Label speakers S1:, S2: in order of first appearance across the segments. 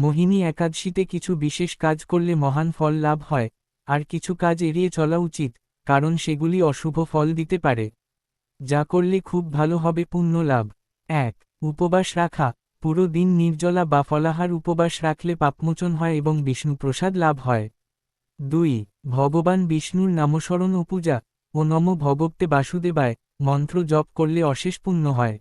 S1: মোহিনী একাদশীতে কিছু বিশেষ কাজ করলে মহান ফল লাভ হয়, আর কিছু কাজ এড়িয়ে চলা উচিত, কারণ সেগুলি অশুভ ফল দিতে পারে। যা করলে খুব ভালো হবে পুণ্য লাভ। এক, উপবাস রাখা। পুরো দিন নির্জলা বা ফলাহার উপবাস রাখলে পাপমোচন হয় এবং বিষ্ণুপ্রসাদ লাভ হয়। দুই, ভগবান বিষ্ণুর নামস্মরণ ও পূজা ও নম ভগবতে বাসুদেবায় মন্ত্র জপ করলে অশেষ পুণ্য হয়।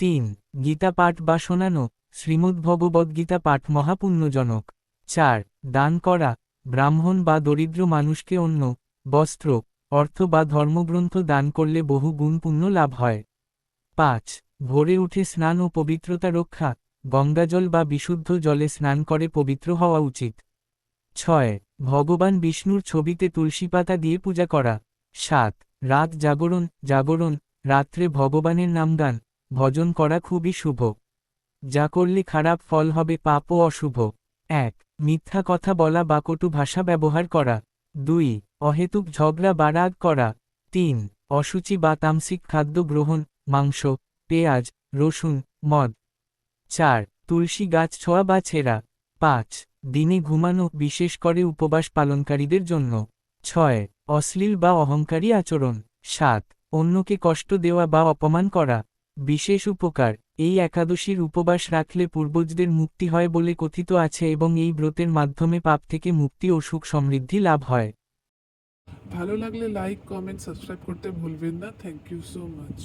S1: তিন, গীতা পাঠ বা শোনানো। শ্রীমদ্ভগবদ্গীতা পাঠ মহাপুণ্যজনক। চার, দান করা। ব্রাহ্মণ বা দরিদ্র মানুষকে অন্য বস্ত্র, অর্থ বা ধর্মগ্রন্থ দান করলে বহু গুণ পুণ্য লাভ হয়। পাঁচ, ভোরে উঠে স্নান ও পবিত্রতা রক্ষা। গঙ্গাজল বা বিশুদ্ধ জলে স্নান করে পবিত্র হওয়া উচিত। ছয়, ভগবান বিষ্ণুর ছবিতে তুলসী পাতা দিয়ে পূজা করা। সাত, রাত জাগরণ জাগরণ, রাত্রে ভগবানের নামগান ভজন করা খুবই শুভ। যা করলে খারাপ ফল হবে, পাপ ও অশুভ। এক, মিথ্যা কথা বলা বা কটু ভাষা ব্যবহার করা। দুই, অহেতুক ঝগড়া বা রাগ করা। তিন অসুচি বা তামসিক খাদ্য গ্রহণ, মাংস, পেঁয়াজ, রসুন, মদ। চার, তুলসী গাছ ছোঁয়া বা ছেঁড়া। পাঁচ, দিনে ঘুমানো, বিশেষ করে উপবাস পালনকারীদের জন্য। ছয়, অশ্লীল বা অহংকারী আচরণ। সাত, অন্যকে কষ্ট দেওয়া বা অপমান করা। বিশেষ উপকার। এই একাদশীর উপবাস রাখলে পূর্বজদের মুক্তি হয় বলে কথিত আছে এবং এই ব্রতের মাধ্যমে পাপ থেকে মুক্তি ও সুখ সমৃদ্ধি লাভ হয়।
S2: ভালো লাগলে লাইক কমেন্ট সাবস্ক্রাইব করতে ভুলবেন না। Thank you so much